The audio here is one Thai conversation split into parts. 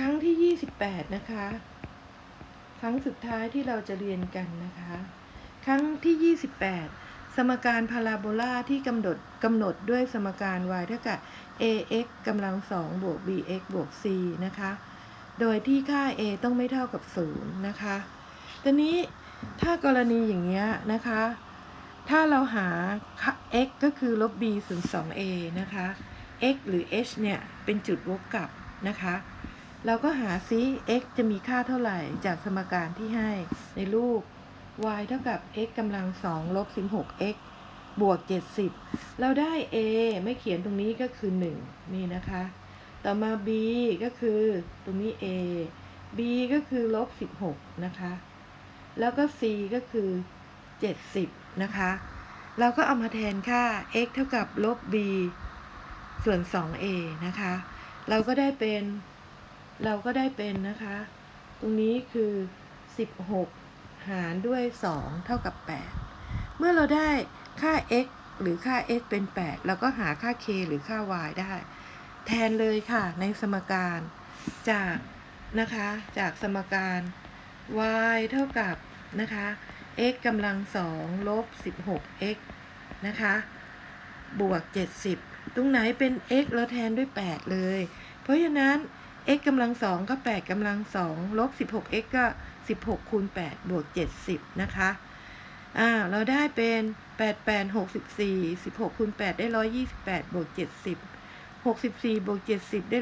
ครั้งที่ 28 นะคะ ครั้งสุดท้ายที่เราจะเรียนกันนะคะ ครั้งที่ 28 สมการพาราโบลาที่กำหนดกำหนดด้วยสมการ y เท่ากับ ax กำลัง 2 บวก bx บวก c นะคะ โดยที่ค่า a ต้องไม่เท่ากับ 0 นะคะ ตอนนี้ถ้ากรณีอย่างเงี้ยนะคะ ถ้าเราหา x ก็คือลบ b ส่วน 2a นะคะ x หรือ h เนี่ย เป็นจุดวกกลับนะคะ เราก็หาซิ x จะมีค่าเท่าไหร่จากสมการที่ให้ในรูป y เท่ากับ x กำลัง2ลบ 16x บวก 70 เราได้ a ไม่เขียนตรงนี้ก็คือ 1 นี่นะคะ ต่อมา b ก็คือตรงนี้ a b ก็คือลบ 16 นะคะ แล้วก็ c ก็คือ 70 นะคะ เราก็เอามาแทนค่า x เท่ากับลบ b ส่วน 2a นะคะ เราก็ได้เป็น เราก็ได้เป็นนะคะ ตรงนี้คือ 16 หารด้วย 2 เท่ากับ 8 เมื่อเราได้ค่า x หรือค่า x เป็น 8 เราก็หาค่า k หรือค่า y ได้ แทนเลยค่ะในสมการจากนะคะ จากสมการ y เท่ากับนะคะ x กำลัง2ลบ 16x นะคะ บวก 70 ตรงไหนเป็น x เราแทนด้วย 8 เลย เพราะฉะนั้น x กำลัง2ก็ 8กำลัง2ลบ 16x ก็ 16คูณ8บวก70 นะคะอ่าเราได้เป็น 8 8 64 16คูณ8ได้ 128บวก70 64บวก70 ได้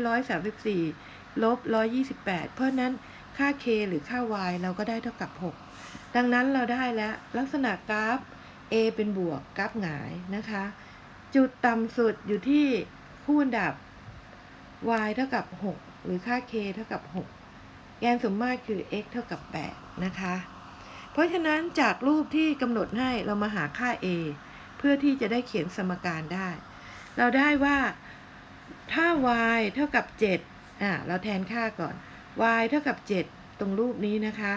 134ลบ128 เพราะนั้นค่า k หรือค่า y เราก็ได้เท่ากับ 6 ดังนั้นเราได้แล้วลักษณะกราฟ a เป็นบวกกราฟหงายนะคะ จุดต่ำสุดอยู่ที่คู่อันดับ y เท่ากับ 6 หรือค่า k เท่ากับ 6 แกนสมมาตรคือ x เท่ากับ 8 นะคะ เพราะฉะนั้นจากรูปที่กำหนดให้เรามาหาค่า a เพื่อที่จะได้เขียนสมการได้ เราได้ว่าถ้า y เท่ากับ 7 อะ เราแทนค่าก่อน y เท่ากับ 7 ตรงรูปนี้นะคะ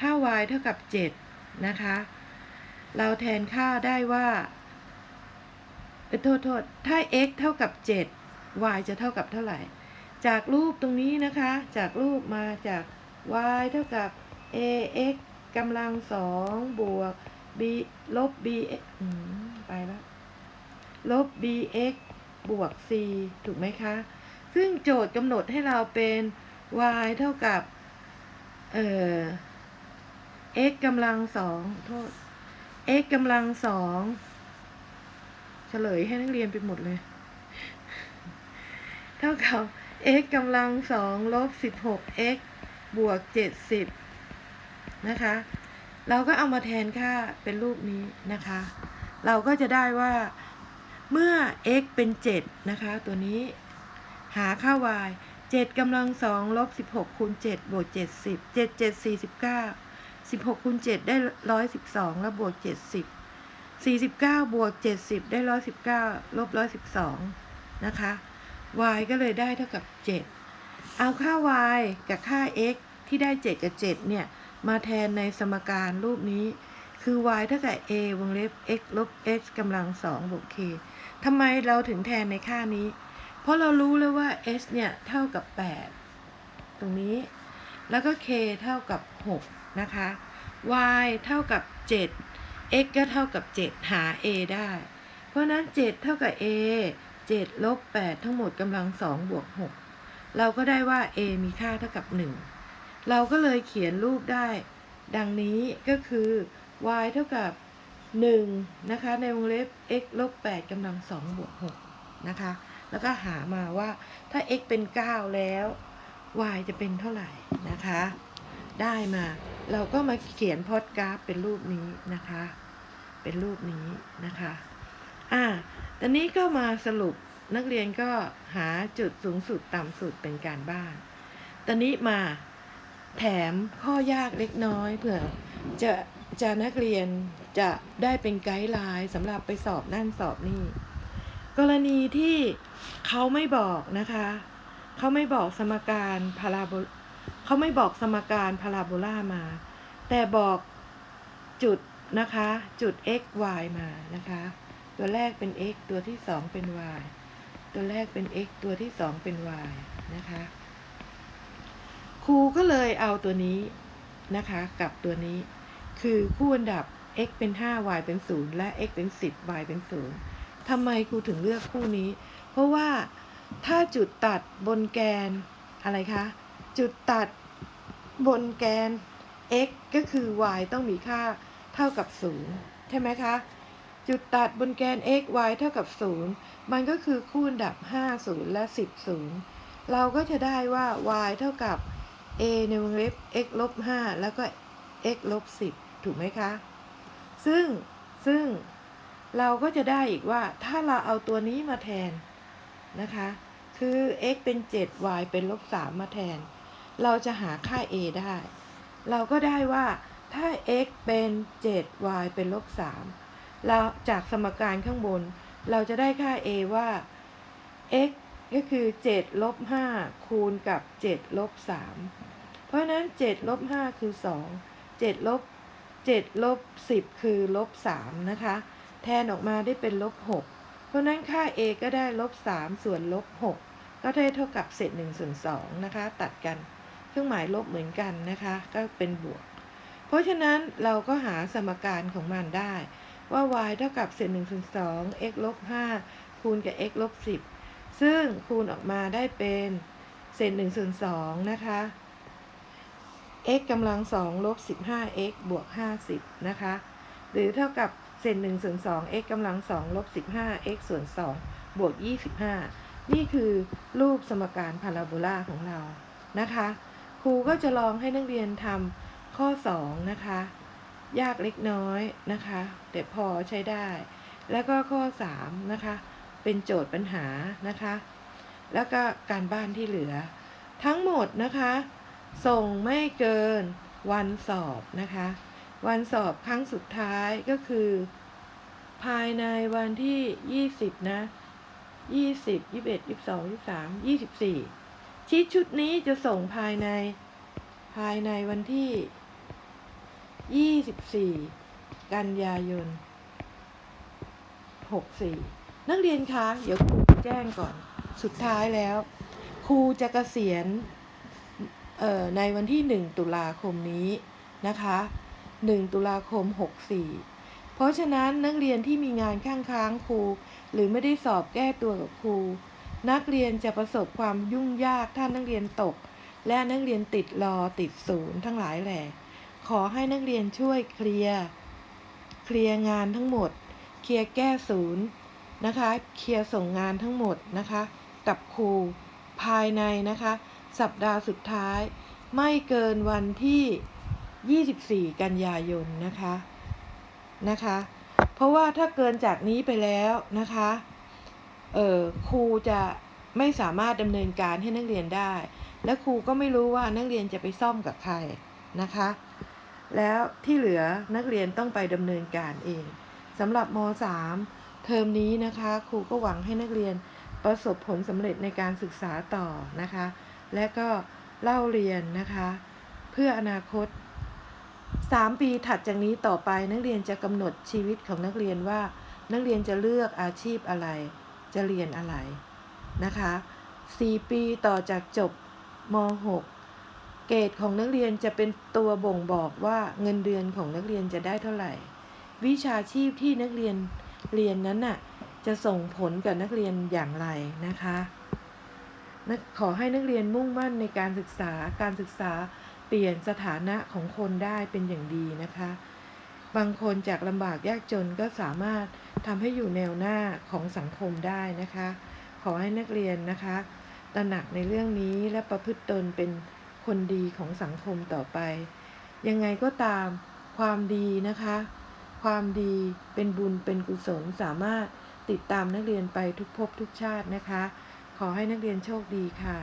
ถ้า y เท่ากับ 7 นะคะ เราแทนค่าได้ว่าโทษโทษ ถ้า x เท่ากับ 7 y จะเท่ากับเท่าไหร่ จากรูปตรงนี้นะคะ จากรูปมาจาก y เท่ากับ ax กำลังสองบวก b ลบ bx ไปแล้วลบ bx บวก c ถูกไหมคะ ซึ่งโจทย์กำหนดให้เราเป็น y เท่ากับ เอ่อ x กำลังสองโทษ x กำลังสองเฉลยให้นักเรียนไปหมดเลย เท่ากับ x กำลังสองลบสิบหก x บวกเจ็ดสิบนะคะ เราก็เอามาแทนค่าเป็นรูปนี้นะคะ เราก็จะได้ว่าเมื่อ x เป็น 7 นะคะ ตัวนี้หาค่า y 7กำลัง2ลบ16คูณ7บวก70 7 7 49 16คูณ7ได้ 112 แล้วบวก 70 49 บวก 70 ได้ 119 ลบ 112 นะคะ y ก็เลยได้เท่ากับ 7 เอาค่า y กับค่า x ที่ได้ 7 กับ 7 เนี่ย มาแทนในสมการรูปนี้ คือ y เท่ากับ a วงเล็บ x ลบ h กำลัง2บวก k ทำไมเราถึงแทนในค่านี้ เพราะเรารู้แล้วว่า h เนี่ย เท่ากับ 8 ตรงนี้ แล้วก็ k เท่ากับ 6 นะคะ y เท่ากับ 7 x ก็เท่ากับ 7 หา a ได้ เพราะนั้น 7 เท่ากับ a 7ลบ8ทั้งหมดกำลัง2บวก6เราก็ได้ว่า a มีค่าเท่ากับ 1 เราก็เลยเขียนรูปได้ ดังนี้ก็คือ y เท่ากับ 1 นะคะ ในวงเล็บ x ลบ8กำลัง2บวก6นะคะ แล้วก็หามาว่าถ้า x เป็น 9 แล้ว y จะเป็นเท่าไหร่นะคะ ได้มาเราก็มาเขียนพอดกราฟเป็นรูปนี้นะคะ เป็นรูปนี้นะคะ อ่า ตอนนี้ก็มาสรุปนักเรียนก็หาจุดสูงสุดต่ำสุดเป็นการบ้าน ตอนนี้มาแถมข้อยากเล็กน้อยเผื่อจะจะนักเรียนจะได้เป็นไกด์ไลน์สำหรับไปสอบนั่นสอบนี่ กรณีที่เขาไม่บอกนะคะ เขาไม่บอกสมการพาราโบเขาไม่บอกสมการพาราโบลามา แต่บอกจุดนะคะ จุด x y มานะคะ ตัวแรกเป็น x ตัวที่สองเป็น y ตัวแรกเป็น x ตัวที่สองเป็น y นะคะ ครูก็เลยเอาตัวนี้นะคะกับตัวนี้ คือคู่อันดับ x เป็น 5 y เป็น 0 และ x เป็น 10 y เป็น 0ทำไมครูถึงเลือกคู่นี้ เพราะว่าถ้าจุดตัดบนแกนอะไรคะ จุดตัดบนแกน x ก็คือ y ต้องมีค่าเท่ากับ 0 ใช่ไหมคะ จุดตัดบนแกน x y เท่ากับ 0 มันก็คือคู่อันดับ 5 0 และ 10 0 เราก็จะได้ว่า y เท่ากับ a ในวงเล็บ x ลบ 5 แล้วก็ x ลบ 10 ถูกไหมคะ ซึ่งซึ่งเราก็จะได้อีกว่าถ้าเราเอาตัวนี้มาแทนนะคะ คือ x เป็น 7 y เป็นลบ 3 มาแทน เราจะหาค่า a ได้ เราก็ได้ว่าถ้า x เป็น 7 y เป็นลบ 3 เราจากสมการข้างบน เราจะได้ค่า a ว่า x ก็คือ7ลบ5คูณกับ7ลบ3เพราะนั้น7ลบ5คือ 2 7ลบ7ลบ10 คือลบ3นะคะ แทนออกมาได้เป็นลบ6เพราะฉะนั้นค่า a ก็ได้ลบ3ส่วนลบ6ก็ได้เท่ากับเศษ1ส่วน2นะคะ ตัดกัน เครื่องหมายลบเหมือนกันนะคะ ก็เป็นบวก เพราะฉะนั้นเราก็หาสมการของมันได้ ว่า y เท่ากับเศษ1ส่วน2 x ลบ5คูณกับ x ลบ10ซึ่งคูณออกมาได้เป็นเศษ1ส่วน2นะคะ x กำลัง2ลบ 15x บวก50นะคะ หรือเท่ากับเศษ1ส่วน2 x กำลัง2ลบ 15x ส่วน2บวก25นี่คือรูปสมการพาราโบลาของเรานะคะ ครูก็จะลองให้นักเรียนทำข้อ 2 นะคะ ยากเล็กน้อยนะคะ แต่พอใช้ได้ แล้วก็ข้อ 3 นะคะ เป็นโจทย์ปัญหานะคะ แล้วก็การบ้านที่เหลือ ทั้งหมดนะคะ ส่งไม่เกินวันสอบนะคะ วันสอบครั้งสุดท้ายก็คือ ภายในวันที่ 20 นะ20 21 22 23 24ชีทชุดนี้จะส่งภายในภายในวันที่ 24กันยายน64นักเรียนคะเดี๋ยวครูแจ้งก่อนสุดท้ายแล้ว ครูจะเกษียณในวันที่1ตุลาคมนี้นะคะ1ตุลาคม64เพราะฉะนั้นนักเรียนที่มีงานข้างค้างครู หรือไม่ได้สอบแก้ตัวกับครู นักเรียนจะประสบความยุ่งยากถ้านักเรียนตก และนักเรียนติดรอติดศูนย์ทั้งหลายแหล่ ขอให้นักเรียนช่วยเคลียร์เคลียร์งานทั้งหมด เคลียร์แก้ศูนย์นะคะ เคลียร์ส่งงานทั้งหมดนะคะ กับครูภายในนะคะ สัปดาห์สุดท้าย ไม่เกินวันที่ 24 กันยายนนะคะนะคะ เพราะว่าถ้าเกินจากนี้ไปแล้วนะคะเออครูจะไม่สามารถดำเนินการให้นักเรียนได้ และครูก็ไม่รู้ว่านักเรียนจะไปซ่อมกับใครนะคะ แล้วที่เหลือนักเรียนต้องไปดำเนินการเองสำหรับม .3 เทอมนี้นะคะครูก็หวังให้นักเรียนประสบผลสำเร็จในการศึกษาต่อนะคะ และก็เล่าเรียนนะคะ เพื่ออนาคต 3 ปีถัดจากนี้ต่อไปนักเรียนจะกำหนดชีวิตของนักเรียนว่า นักเรียนจะเลือกอาชีพอะไร จะเรียนอะไรนะคะ 4 ปีต่อจากจบม .6 เกรดของนักเรียนจะเป็นตัวบ่งบอกว่าเงินเดือนของนักเรียนจะได้เท่าไหร่ วิชาชีพที่นักเรียนเรียนนั้นน่ะจะส่งผลกับนักเรียนอย่างไรนะคะนะขอให้นักเรียนมุ่งมั่นในการศึกษาการศึกษาเปลี่ยนสถานะของคนได้เป็นอย่างดีนะคะ บางคนจากลำบากยากจนก็สามารถทำให้อยู่แนวหน้าของสังคมได้นะคะ ขอให้นักเรียนนะคะ ตระหนักในเรื่องนี้และประพฤติตนเป็น คนดีของสังคมต่อไป ยังไงก็ตามความดีนะคะ ความดีเป็นบุญเป็นกุศลสามารถติดตามนักเรียนไปทุกภพทุกชาตินะคะ ขอให้นักเรียนโชคดีค่ะ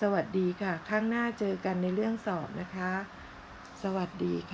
สวัสดีค่ะครั้งหน้าเจอกันในเรื่องสอบนะคะ สวัสดีค่ะ